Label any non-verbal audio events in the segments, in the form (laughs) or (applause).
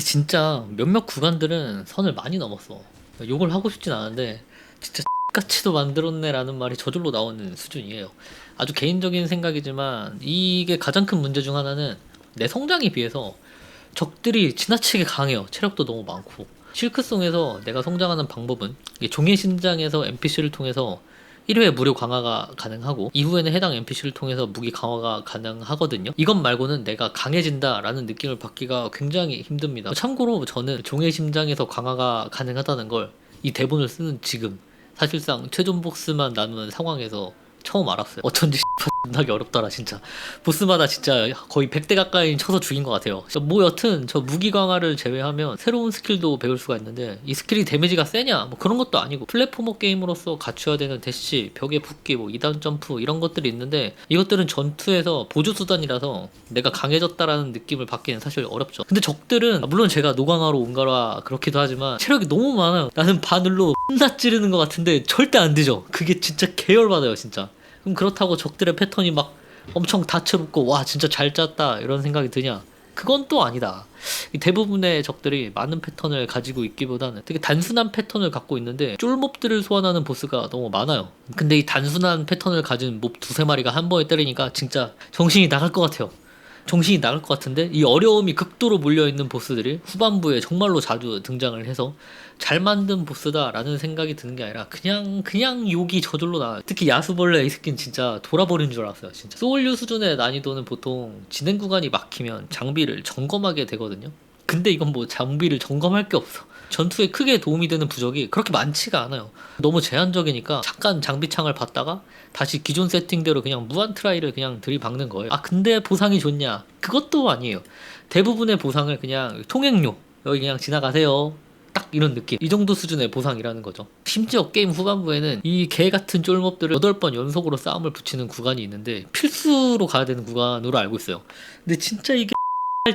근데 진짜 몇몇 구간들은 선을 많이 넘었어. 욕을 하고 싶진 않은데 진짜 (laughs) 같이도 만들었네라는 말이 저절로 나오는 수준이에요. 아주 개인적인 생각이지만 이게 가장 큰 문제 중 하나는 내 성장에 비해서 적들이 지나치게 강해요. 체력도 너무 많고. 실크송에서 내가 성장하는 방법은 종의 신장에서 NPC를 통해서 1회 무료 강화가 가능하고 이후에는 해당 NPC를 통해서 무기 강화가 가능하거든요. 이것 말고는 내가 강해진다라는 느낌을 받기가 굉장히 힘듭니다. 참고로 저는 종의 심장에서 강화가 가능하다는 걸 이 대본을 쓰는 지금 사실상 최종 보스만 나누는 상황에서 처음 알았어요. 어쩐지 (laughs) 존 나게 어렵더라 진짜. 보스마다 진짜 거의 100대 가까이 쳐서 죽인 것 같아요. 뭐 여튼 저 무기 강화를 제외하면 새로운 스킬도 배울 수가 있는데 이 스킬이 데미지가 세냐 뭐 그런 것도 아니고 플랫포머 게임으로서 갖춰야 되는 대시, 벽에 붙기, 뭐 2단 점프 이런 것들이 있는데 이것들은 전투에서 보조 수단이라서 내가 강해졌다라는 느낌을 받기는 사실 어렵죠. 근데 적들은 물론 제가 노강화로 온가라 그렇기도 하지만 체력이 너무 많아요. 나는 바늘로 혼나 찌르는 것 같은데 절대 안 되죠. 그게 진짜 계열받아요 진짜. 그럼 그렇다고 적들의 패턴이 막 엄청 다채롭고 와 진짜 잘 짰다 이런 생각이 드냐? 그건 또 아니다. 이 대부분의 적들이 많은 패턴을 가지고 있기보다는 되게 단순한 패턴을 갖고 있는데 쫄몹들을 소환하는 보스가 너무 많아요. 근데 이 단순한 패턴을 가진 몹 두세 마리가 한 번에 때리니까 진짜 정신이 나갈 것 같아요. 정신이 나갈 것 같은데 이 어려움이 극도로 몰려있는 보스들이 후반부에 정말로 자주 등장을 해서 잘 만든 보스다라는 생각이 드는 게 아니라 그냥 그냥 욕이 저절로 나. 특히 야수벌레 이 새끼는 진짜 돌아버린 줄 알았어요 진짜. 소울류 수준의 난이도는 보통 진행 구간이 막히면 장비를 점검하게 되거든요. 근데 이건 뭐 장비를 점검할 게 없어 전투에 크게 도움이 되는 부적이 그렇게 많지가 않아요 너무 제한적이니까 잠깐 장비창을 봤다가 다시 기존 세팅대로 그냥 무한 트라이를 그냥 들이박는 거예요. 아 근데 보상이 좋냐? 그것도 아니에요. 대부분의 보상을 그냥 통행료 여기 그냥 지나가세요. 딱 이런 느낌. 이 정도 수준의 보상이라는 거죠. 심지어 게임 후반부에는 이 개 같은 쫄몹들을 8번 연속으로 싸움을 붙이는 구간이 있는데 필수로 가야 되는 구간으로 알고 있어요. 근데 진짜 이게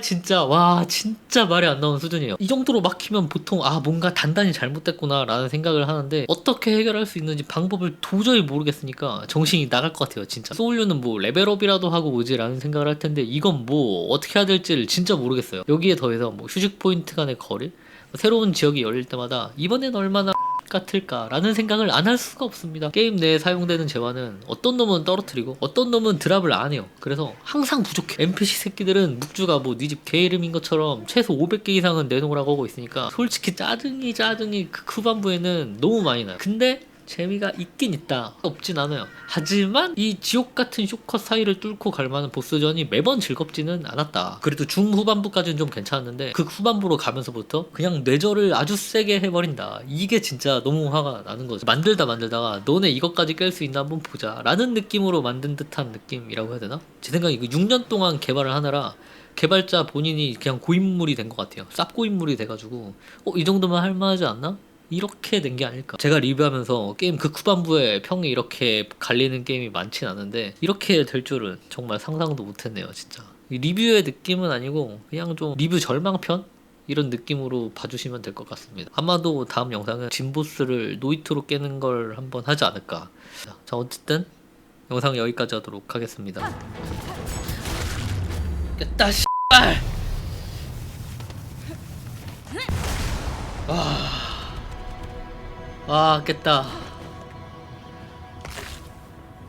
진짜 와 진짜 말이 안 나오는 수준이에요. 이 정도로 막히면 보통 아 뭔가 단단히 잘못됐구나라는 생각을 하는데 어떻게 해결할 수 있는지 방법을 도저히 모르겠으니까 정신이 나갈 것 같아요 진짜. 소울류는 뭐 레벨업이라도 하고 오지라는 생각을 할 텐데 이건 뭐 어떻게 해야 될지를 진짜 모르겠어요. 여기에 더해서 뭐 휴식 포인트 간의 거리 새로운 지역이 열릴 때마다 이번엔 얼마나 같을까라는 생각을 안 할 수가 없습니다. 게임 내에 사용되는 재화는 어떤 놈은 떨어뜨리고 어떤 놈은 드랍을 안 해요. 그래서 항상 부족해. NPC 새끼들은 묵주가 뭐 네 집 개 이름인 것처럼 최소 500개 이상은 내놓으라고 하고 있으니까 솔직히 짜증이 짜증이 그 후반부에는 너무 많이 나요. 근데 재미가 있긴 있다. 없진 않아요. 하지만 이 지옥 같은 쇼컷 사이를 뚫고 갈 만한 보스전이 매번 즐겁지는 않았다. 그래도 중후반부까지는 좀 괜찮았는데 그 후반부로 가면서부터 그냥 뇌절을 아주 세게 해버린다. 이게 진짜 너무 화가 나는 거죠. 만들다 만들다가 너네 이것까지 깰 수 있나 한번 보자. 라는 느낌으로 만든 듯한 느낌이라고 해야 되나? 제 생각에 이거 6년 동안 개발을 하느라 개발자 본인이 그냥 고인물이 된 것 같아요. 쌉고인물이 돼가지고 어 이 정도면 할만하지 않나? 이렇게 된게 아닐까. 제가 리뷰하면서 게임 그 후반부에 평이 이렇게 갈리는 게임이 많진 않은데 이렇게 될 줄은 정말 상상도 못했네요, 진짜. 이 리뷰의 느낌은 아니고 그냥 좀 리뷰 절망편 이런 느낌으로 봐주시면 될 것 같습니다. 아마도 다음 영상은 진보스를 노이트로 깨는 걸 한번 하지 않을까. 자, 자, 어쨌든 영상 여기까지 하도록 하겠습니다. 깼다 씨발. 아, 깼다.